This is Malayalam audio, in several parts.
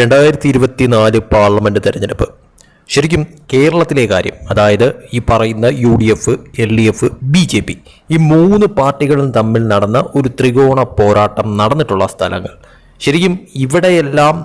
രണ്ടായിരത്തി ഇരുപത്തിനാല് പാർലമെന്റ് തെരഞ്ഞെടുപ്പ്. ശരിക്കും കേരളത്തിലെ കാര്യം അതായത് ഈ പറയുന്ന U D F L D F B J P ഈ മൂന്ന് പാർട്ടികളും തമ്മിൽ നടന്ന ഒരു ത്രികോണ പോരാട്ടം നടന്നിട്ടുള്ള സ്ഥലങ്ങൾ. ശരിക്കും ഇവിടെയെല്ലാം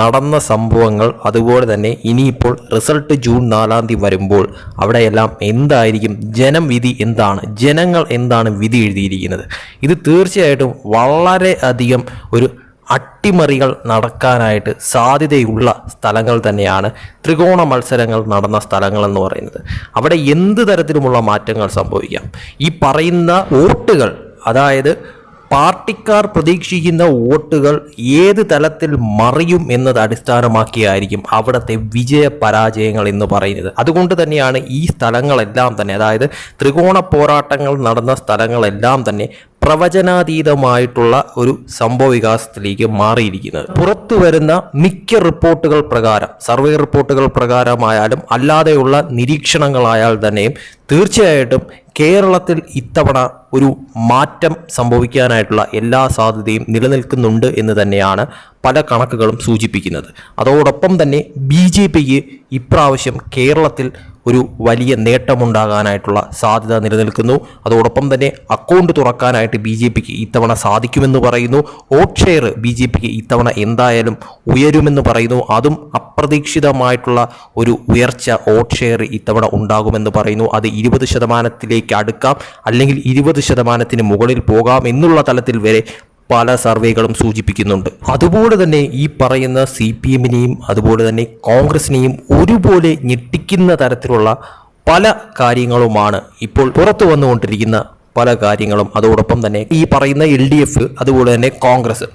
നടന്ന സംഭവങ്ങൾ അതുപോലെ തന്നെ ഇനിയിപ്പോൾ റിസൾട്ട് ജൂൺ നാലാം തീയതി വരുമ്പോൾ അവിടെയെല്ലാം എന്തായിരിക്കും ജനം വിധി എന്താണ് ജനങ്ങൾ എന്താണ് വിധി എഴുതിയിരിക്കുന്നത്? ഇത് തീർച്ചയായിട്ടും വളരെ അധികം ഒരു അട്ടിമറികൾ നടക്കാനായിട്ട് സാധ്യതയുള്ള സ്ഥലങ്ങൾ തന്നെയാണ് ത്രികോണ മത്സരങ്ങൾ നടന്ന സ്ഥലങ്ങൾ എന്ന് പറയുന്നത്. അവിടെ എന്ത് തരത്തിലുമുള്ള മാറ്റങ്ങൾ സംഭവിക്കാം? ഈ പറയുന്ന വോട്ടുകൾ അതായത് പാർട്ടിക്കാർ പ്രതീക്ഷിക്കുന്ന വോട്ടുകൾ ഏത് തലത്തിൽ മറിയും എന്നത് അടിസ്ഥാനമാക്കിയായിരിക്കും അവിടുത്തെ വിജയ പരാജയങ്ങൾ എന്ന് പറയുന്നത്. അതുകൊണ്ട് തന്നെയാണ് ഈ സ്ഥലങ്ങളെല്ലാം തന്നെ അതായത് ത്രികോണ പോരാട്ടങ്ങൾ നടന്ന സ്ഥലങ്ങളെല്ലാം തന്നെ പ്രവചനാതീതമായിട്ടുള്ള ഒരു സംഭവ വികാസത്തിലേക്ക് മാറിയിരിക്കുന്നത്. പുറത്തു വരുന്ന മിക്ക റിപ്പോർട്ടുകൾ പ്രകാരം സർവേ റിപ്പോർട്ടുകൾ പ്രകാരമായാലും അല്ലാതെയുള്ള നിരീക്ഷണങ്ങളായാൽ തന്നെയും തീർച്ചയായിട്ടും കേരളത്തിൽ ഇത്തവണ ഒരു മാറ്റം സംഭവിക്കാനായിട്ടുള്ള എല്ലാ സാധ്യതയും നിലനിൽക്കുന്നുണ്ട് എന്ന് തന്നെയാണ് പല കണക്കുകളും സൂചിപ്പിക്കുന്നത്. അതോടൊപ്പം തന്നെ ബി ജെ പിക്ക് ഇപ്രാവശ്യം കേരളത്തിൽ ഒരു വലിയ നേട്ടമുണ്ടാകാനായിട്ടുള്ള സാധ്യത നിലനിൽക്കുന്നു. അതോടൊപ്പം തന്നെ അക്കൗണ്ട് തുറക്കാനായിട്ട് ബി ജെ പിക്ക് ഇത്തവണ സാധിക്കുമെന്ന് പറയുന്നു. വോട്ട് ഷെയർ ബി ജെ പിക്ക് ഇത്തവണ എന്തായാലും ഉയരുമെന്ന് പറയുന്നു. അതും അപ്രതീക്ഷിതമായിട്ടുള്ള ഒരു ഉയർച്ച വോട്ട് ഷെയർ ഇത്തവണ ഉണ്ടാകുമെന്ന് പറയുന്നു. അത് ഇരുപത് ശതമാനത്തിലേക്ക് അടുക്കാം. അല്ലെങ്കിൽ ഇരുപത് ശതമാനത്തിന് മുകളിൽ പോകാം എന്നുള്ള തലത്തിൽ വരെ പല സർവേകളും സൂചിപ്പിക്കുന്നുണ്ട്. അതുപോലെ തന്നെ ഈ പറയുന്ന സി പി എമ്മിനെയും അതുപോലെ തന്നെ കോൺഗ്രസിനെയും ഒരുപോലെ ഞെട്ടിക്കുന്ന തരത്തിലുള്ള പല കാര്യങ്ങളുമാണ് ഇപ്പോൾ പുറത്തു വന്നുകൊണ്ടിരിക്കുന്ന പല കാര്യങ്ങളും. അതോടൊപ്പം തന്നെ ഈ പറയുന്ന എൽ ഡി എഫ് അതുപോലെ തന്നെ കോൺഗ്രസ്.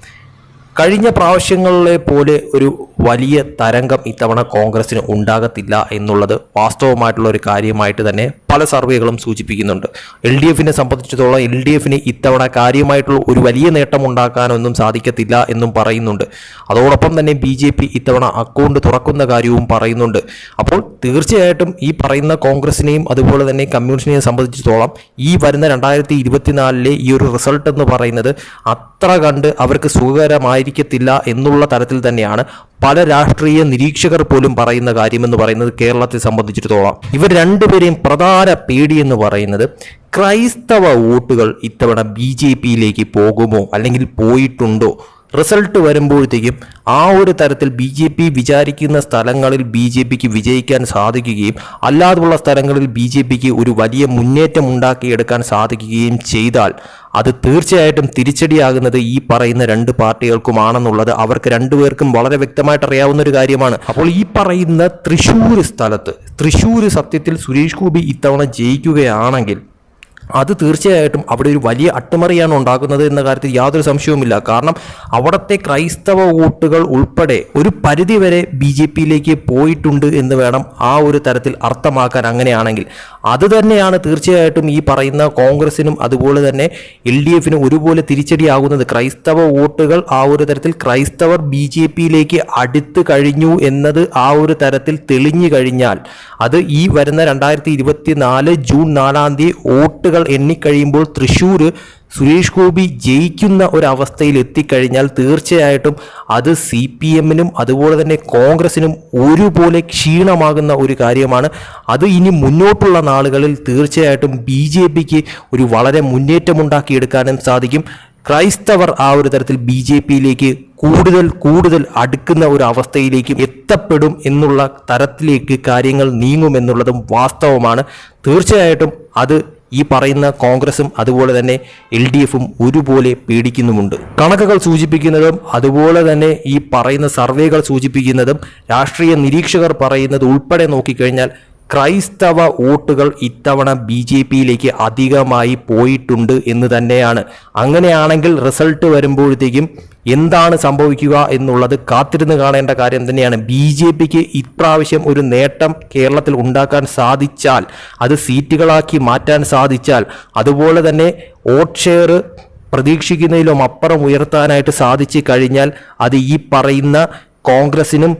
കഴിഞ്ഞ പ്രാവശ്യങ്ങളിലെ പോലെ ഒരു വലിയ തരംഗം ഇത്തവണ കോൺഗ്രസിന് ഉണ്ടാകത്തില്ല എന്നുള്ളത് വാസ്തവമായിട്ടുള്ള ഒരു കാര്യമായിട്ട് തന്നെ പല സർവേകളും സൂചിപ്പിക്കുന്നുണ്ട്. എൽ ഡി എഫിനെ സംബന്ധിച്ചിടത്തോളം എൽ ഡി എഫിന് ഇത്തവണ കാര്യമായിട്ടുള്ള ഒരു വലിയ നേട്ടം ഉണ്ടാക്കാനൊന്നും സാധിക്കത്തില്ല എന്നും പറയുന്നുണ്ട്. അതോടൊപ്പം തന്നെ ബി ജെ പി ഇത്തവണ അക്കൗണ്ട് തുറക്കുന്ന കാര്യവും പറയുന്നുണ്ട്. അപ്പോൾ തീർച്ചയായിട്ടും ഈ പറയുന്ന കോൺഗ്രസിനെയും അതുപോലെ തന്നെ കമ്മ്യൂണിസ്റ്റിനെയും സംബന്ധിച്ചിടത്തോളം ഈ വരുന്ന രണ്ടായിരത്തി ഇരുപത്തിനാലിലെ ഈ ഒരു റിസൾട്ട് എന്ന് പറയുന്നത് അത്ര കണ്ട് അവർക്ക് സുഖകരമായിരിക്കത്തില്ല എന്നുള്ള തരത്തിൽ തന്നെയാണ് പല രാഷ്ട്രീയ നിരീക്ഷകർ പോലും പറയുന്ന കാര്യമെന്ന് പറയുന്നത് കേരളത്തെ സംബന്ധിച്ചിടത്തോളം ഇവർ രണ്ടുപേരെയും പ്രധാന പേടി എന്ന് പറയുന്നത് ക്രൈസ്തവ വോട്ടുകൾ ഇത്തവണ ബി ജെ പിയിലേക്ക് പോകുമോ അല്ലെങ്കിൽ പോയിട്ടുണ്ടോ റിസൾട്ട് വരുമ്പോഴത്തേക്കും ആ ഒരു തരത്തിൽ ബി ജെ പി വിചാരിക്കുന്ന സ്ഥലങ്ങളിൽ ബി ജെ പിക്ക് വിജയിക്കാൻ സാധിക്കുകയും അല്ലാതുള്ള സ്ഥലങ്ങളിൽ ബി ജെ പിക്ക് ഒരു വലിയ മുന്നേറ്റം ഉണ്ടാക്കിയെടുക്കാൻ സാധിക്കുകയും ചെയ്താൽ അത് തീർച്ചയായിട്ടും തിരിച്ചടിയാകുന്നത് ഈ പറയുന്ന രണ്ട് പാർട്ടികൾക്കുമാണെന്നുള്ളത് അവർക്ക് രണ്ടുപേർക്കും വളരെ വ്യക്തമായിട്ട് അറിയാവുന്ന ഒരു കാര്യമാണ്. അപ്പോൾ ഈ പറയുന്ന തൃശ്ശൂർ സ്ഥലത്ത് തൃശ്ശൂർ സത്യത്തിൽ സുരേഷ് ഗോപി ഇത്തവണ ജയിക്കുകയാണെങ്കിൽ അത് തീർച്ചയായിട്ടും അവിടെ ഒരു വലിയ അട്ടിമറിയാണ് ഉണ്ടാകുന്നത് എന്ന കാര്യത്തിൽ യാതൊരു സംശയവുമില്ല. കാരണം അവിടുത്തെ ക്രൈസ്തവ വോട്ടുകൾ ഉൾപ്പെടെ ഒരു പരിധിവരെ ബി ജെ പിയിലേക്ക് പോയിട്ടുണ്ട് എന്ന് വേണം ആ ഒരു തരത്തിൽ അർത്ഥമാക്കാൻ അങ്ങനെയാണെങ്കിൽ. അത് തന്നെയാണ് തീർച്ചയായിട്ടും ഈ പറയുന്ന കോൺഗ്രസിനും അതുപോലെ തന്നെ എൽ ഡി എഫിനും ഒരുപോലെ തിരിച്ചടിയാകുന്നത്. ക്രൈസ്തവ വോട്ടുകൾ ആ ഒരു തരത്തിൽ ക്രൈസ്തവർ ബി ജെ പിയിലേക്ക് അടുത്ത് കഴിഞ്ഞു എന്നത് ആ ഒരു തരത്തിൽ തെളിഞ്ഞു കഴിഞ്ഞാൽ അത് ഈ വരുന്ന രണ്ടായിരത്തി ഇരുപത്തി നാല് ജൂൺ നാലാം തീയതി വോട്ടുകൾ എണ്ണിക്കഴിയുമ്പോൾ തൃശ്ശൂർ സുരേഷ് ഗോപി ജയിക്കുന്ന ഒരവസ്ഥയിൽ എത്തിക്കഴിഞ്ഞാൽ തീർച്ചയായിട്ടും അത് സി പി എമ്മിനും അതുപോലെ തന്നെ കോൺഗ്രസിനും ഒരുപോലെ ക്ഷീണമാകുന്ന ഒരു കാര്യമാണ്. അത് ഇനി മുന്നോട്ടുള്ള നാളുകളിൽ തീർച്ചയായിട്ടും ബി ജെ പിക്ക് ഒരു വളരെ മുന്നേറ്റമുണ്ടാക്കിയെടുക്കാനും സാധിക്കും. ക്രൈസ്തവർ ആ ഒരു തരത്തിൽ ബി ജെ പിയിലേക്ക് കൂടുതൽ കൂടുതൽ അടുക്കുന്ന ഒരു അവസ്ഥയിലേക്ക് എത്തപ്പെടും എന്നുള്ള തരത്തിലേക്ക് കാര്യങ്ങൾ നീങ്ങുമെന്നുള്ളതും വാസ്തവമാണ്. തീർച്ചയായിട്ടും അത് ഈ പറയുന്ന കോൺഗ്രസും അതുപോലെ തന്നെ എൽ ഡി എഫും ഒരുപോലെ പേടിക്കുന്നുമുണ്ട് കണക്കുകൾ സൂചിപ്പിക്കുന്നതും അതുപോലെ തന്നെ ഈ പറയുന്ന സർവേകൾ സൂചിപ്പിക്കുന്നതും രാഷ്ട്രീയ നിരീക്ഷകർ പറയുന്നത് ഉൾപ്പെടെ നോക്കിക്കഴിഞ്ഞാൽ ക്രൈസ്തവ വോട്ടുകൾ ഇത്തവണ ബി ജെ പിയിലേക്ക് അധികമായി പോയിട്ടുണ്ട് എന്ന് തന്നെയാണ്. അങ്ങനെയാണെങ്കിൽ റിസൾട്ട് വരുമ്പോഴത്തേക്കും എന്താണ് സംഭവിക്കുക എന്നുള്ളത് കാത്തിരുന്ന് കാണേണ്ട കാര്യം തന്നെയാണ്. ബി ജെ പിക്ക് ഇപ്രാവശ്യം ഒരു നേട്ടം കേരളത്തിൽ ഉണ്ടാക്കാൻ സാധിച്ചാൽ അത് സീറ്റുകളാക്കി മാറ്റാൻ സാധിച്ചാൽ അതുപോലെ തന്നെ വോട്ട് ഷെയർ പ്രതീക്ഷിക്കുന്നതിലും അപ്പുറം ഉയർത്താനായിട്ട് സാധിച്ചു കഴിഞ്ഞാൽ അത് ഈ പറയുന്ന കോൺഗ്രസിനും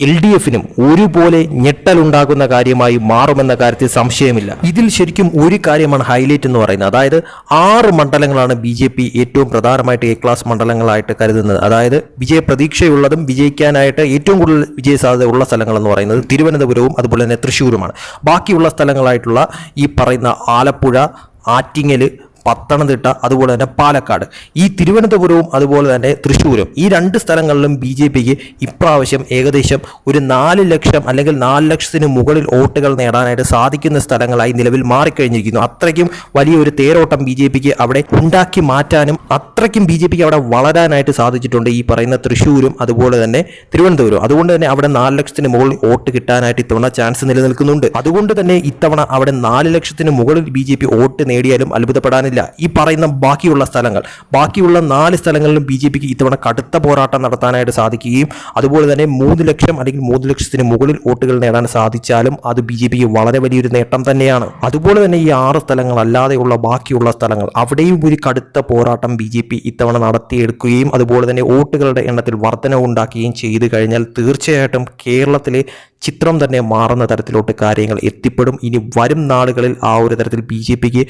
എൽ ഡി എഫിനും ഒരുപോലെ ഞെട്ടലുണ്ടാകുന്ന കാര്യമായി മാറുമെന്ന കാര്യത്തിൽ സംശയമില്ല. ഇതിൽ ശരിക്കും ഒരു കാര്യമാണ് ഹൈലൈറ്റ് എന്ന് പറയുന്നത്. അതായത് ആറ് മണ്ഡലങ്ങളാണ് ബി ജെ പി ഏറ്റവും പ്രധാനമായിട്ട് എ ക്ലാസ് മണ്ഡലങ്ങളായിട്ട് കരുതുന്നത്. അതായത് വിജയ പ്രതീക്ഷയുള്ളതും വിജയിക്കാനായിട്ട് ഏറ്റവും കൂടുതൽ വിജയ സാധ്യത ഉള്ള സ്ഥലങ്ങൾ എന്ന് പറയുന്നത് തിരുവനന്തപുരവും അതുപോലെ തന്നെ തൃശ്ശൂരുമാണ്. ബാക്കിയുള്ള സ്ഥലങ്ങളായിട്ടുള്ള ഈ പറയുന്ന ആലപ്പുഴ ആറ്റിങ്ങൽ പത്തനംതിട്ട അതുപോലെ തന്നെ പാലക്കാട്. ഈ തിരുവനന്തപുരവും അതുപോലെ തന്നെ തൃശ്ശൂരും. ഈ രണ്ട് സ്ഥലങ്ങളിലും ബി ജെ പിക്ക് ഇപ്രാവശ്യം ഏകദേശം ഒരു നാല് ലക്ഷം അല്ലെങ്കിൽ നാല് ലക്ഷത്തിന് മുകളിൽ വോട്ടുകൾ നേടാനായിട്ട് സാധിക്കുന്ന സ്ഥലങ്ങളായി നിലവിൽ മാറിക്കഴിഞ്ഞിരിക്കുന്നു. അത്രയ്ക്കും വലിയൊരു തേരോട്ടം ബി ജെ പിക്ക് അവിടെ ഉണ്ടാക്കി മാറ്റാനും അത്രയ്ക്കും ബി ജെ പിക്ക് അവിടെ വളരാനായിട്ട് സാധിച്ചിട്ടുണ്ട് ഈ പറയുന്ന തൃശ്ശൂരും അതുപോലെ തന്നെ തിരുവനന്തപുരം അതുകൊണ്ട് തന്നെ അവിടെ നാല് ലക്ഷത്തിന് മുകളിൽ വോട്ട് കിട്ടാനായിട്ട് ഇത്തവണ ചാൻസ് നിലനിൽക്കുന്നുണ്ട്. അതുകൊണ്ട് തന്നെ ഇത്തവണ അവിടെ നാല് ലക്ഷത്തിന് മുകളിൽ ബി ജെ പി വോട്ട് നേടിയാലും അത്ഭുതപ്പെടാനില്ല ഈ പറയുന്ന ബാക്കിയുള്ള സ്ഥലങ്ങൾ. ബാക്കിയുള്ള നാല് സ്ഥലങ്ങളിലും ബി ജെ പിക്ക് ഇത്തവണ കടുത്ത പോരാട്ടം നടത്താനായിട്ട് സാധിക്കുകയും അതുപോലെ തന്നെ മൂന്ന് ലക്ഷം അല്ലെങ്കിൽ മൂന്ന് ലക്ഷത്തിന് മുകളിൽ വോട്ടുകൾ നേടാൻ സാധിച്ചാലും അത് ബി ജെ പിക്ക് വളരെ വലിയൊരു നേട്ടം തന്നെയാണ്. അതുപോലെ തന്നെ ഈ ആറ് സ്ഥലങ്ങൾ അല്ലാതെയുള്ള ബാക്കിയുള്ള സ്ഥലങ്ങൾ. അവിടെയും ഒരു കടുത്ത പോരാട്ടം ബി ജെ പി ഇത്തവണ നടത്തിയെടുക്കുകയും അതുപോലെ തന്നെ വോട്ടുകളുടെ എണ്ണത്തിൽ വർധനവ് ഉണ്ടാക്കുകയും ചെയ്തു കഴിഞ്ഞാൽ തീർച്ചയായിട്ടും കേരളത്തിലെ ചിത്രം തന്നെ മാറുന്ന തരത്തിലോട്ട് കാര്യങ്ങൾ എത്തിപ്പെടും. ഇനി വരും നാളുകളിൽ ആ ഒരു തരത്തിൽ ബി ഒരു പിക്ക്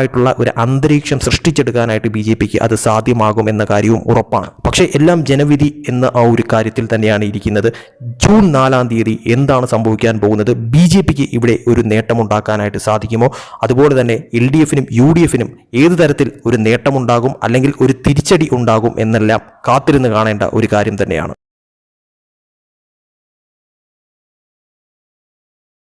ഒരു ഒരു അന്തരീക്ഷം സൃഷ്ടിച്ചെടുക്കാനായിട്ട് ബി ജെ പിക്ക് അത് സാധ്യമാകും എന്ന കാര്യവും ഉറപ്പാണ്. പക്ഷേ എല്ലാം ജനവിധി എന്ന ആ ഒരു കാര്യത്തിൽ തന്നെയാണ് ഇരിക്കുന്നത്. ജൂൺ നാലാം തീയതി എന്താണ് സംഭവിക്കാൻ പോകുന്നത്? ബി ജെ പിക്ക് ഇവിടെ ഒരു നേട്ടമുണ്ടാക്കാനായിട്ട് സാധിക്കുമോ? അതുപോലെ തന്നെ എൽ ഡി എഫിനും യു ഡി എഫിനും ഏത് തരത്തിൽ ഒരു നേട്ടമുണ്ടാകും? അല്ലെങ്കിൽ ഒരു തിരിച്ചടി ഉണ്ടാകും? എന്നെല്ലാം കാത്തിരുന്ന് കാണേണ്ട ഒരു കാര്യം തന്നെയാണ്.